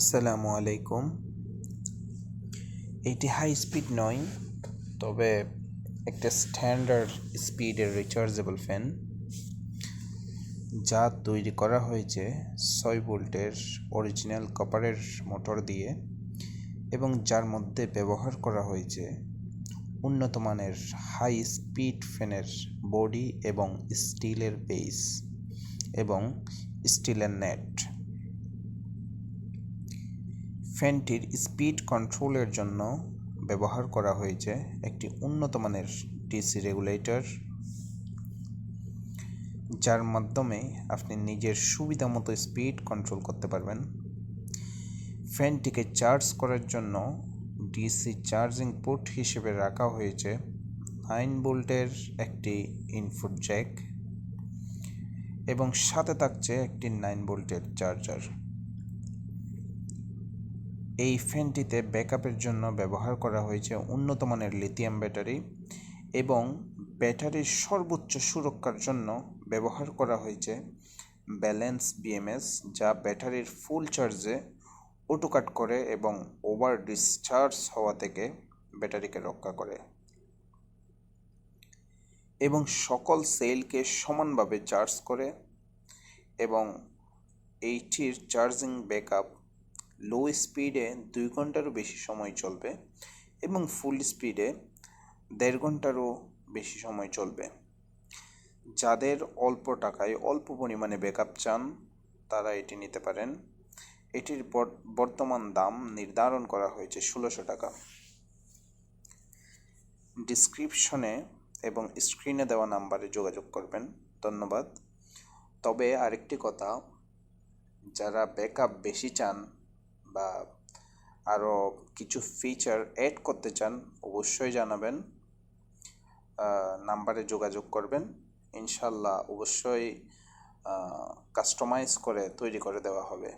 আসসালামু আলাইকুম। এটি হাই স্পিড নয়, তবে একটা স্ট্যান্ডার্ড স্পিডের রিচার্জেবল ফ্যান যা তৈরি করা হয়েছে ছয় ভোল্টের অরিজিনাল কপারের মোটর দিয়ে এবং যার মধ্যে ব্যবহার করা হয়েছে উন্নত মানের হাই স্পিড ফ্যানের বডি এবং স্টিলের বেস এবং স্টিলের নেট ফ্যানটির স্পিড কন্ট্রোলের জন্য ব্যবহার করা হয়েছে একটি উন্নত মানের ডিসি রেগুলেটর, যার মাধ্যমে আপনি নিজের সুবিধা মতো স্পিড কন্ট্রোল করতে পারবেন। ফ্যানটিকে চার্জ করার জন্য ডিসি চার্জিং পোর্ট হিসেবে রাখা হয়েছে নাইন ভোল্টের একটি ইনপুট জ্যাক এবং সাথে থাকছে একটি নাইন ভোল্টের চার্জার। এই ফ্যানটিতে ব্যাকআপের জন্য ব্যবহার করা হয়েছে উন্নত মানের লিথিয়াম ব্যাটারি এবং ব্যাটারির সর্বোচ্চ সুরক্ষার জন্য ব্যবহার করা হয়েছে ব্যালেন্স বিএমএস, যা ব্যাটারির ফুল চার্জে অটোকাট করে এবং ওভার ডিসচার্জ হওয়া থেকে ব্যাটারিকে রক্ষা করে এবং সকল সেলকে সমানভাবে চার্জ করে এবং এইটির চার্জিং ব্যাকআপ লো স্পিডে দুই ঘন্টারও বেশি সময় চলবে এবং ফুল স্পিডে দেড় ঘন্টারও বেশি সময় চলবে। যাদের অল্প টাকায়, অল্প পরিমাণে ব্যাকআপ চান, তারা এটি নিতে পারেন। এটির বর্তমান দাম নির্ধারণ করা হয়েছে ষোলোশো টাকা। ডিসক্রিপশনে এবং স্ক্রিনে দেওয়া নাম্বারে যোগাযোগ করবেন। ধন্যবাদ। তবে আরেকটি কথা, যারা ব্যাকআপ বেশি চান বা আরও কিছু ফিচার অ্যাড করতে চান, অবশ্যই জানাবেন। নাম্বারে যোগাযোগ করবেন। ইনশাল্লাহ অবশ্যই কাস্টমাইজ করে তৈরি করে দেওয়া হবে।